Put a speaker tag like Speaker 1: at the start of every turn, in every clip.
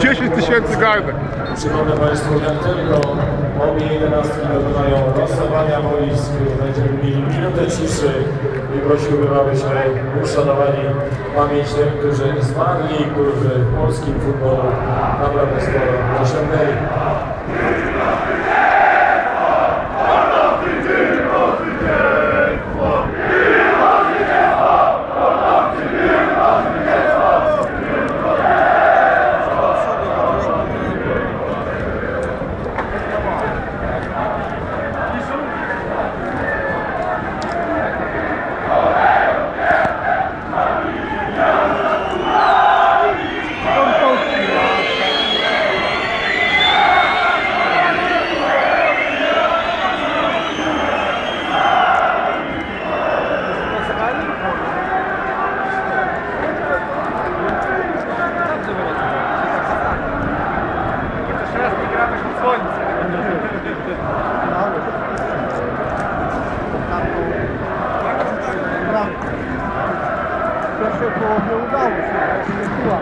Speaker 1: 10 tysięcy gardek. Przypomnę Państwu, jak tylko obie 11 dokonają losowania boisk, będziemy mieli minutę ciszy i prosiłbym, abyśmy uszanowali pamięć tych, którzy zmarli, którzy w polskim futbolu naprawdę sporo osiągnęli.
Speaker 2: Pierwszej połowie udało się, ale się nie była.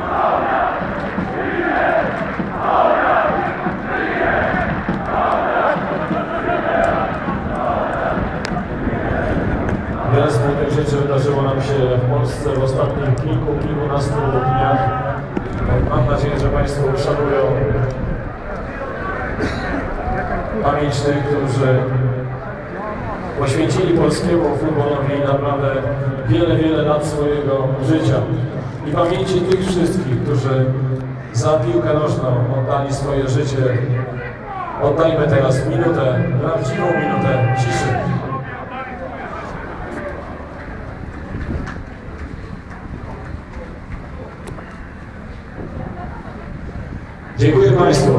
Speaker 1: Wiele smutnych rzeczy wydarzyło nam się w Polsce w ostatnich kilku, kilkunastu dniach. Mam nadzieję, że Państwo uszanują pamięć tych, którzy poświęcili polskiemu futbolowi naprawdę wiele, wiele lat swojego życia. I pamięci tych wszystkich, którzy za piłkę nożną oddali swoje życie. Oddajmy teraz minutę, prawdziwą minutę ciszy. Dziękuję Państwu.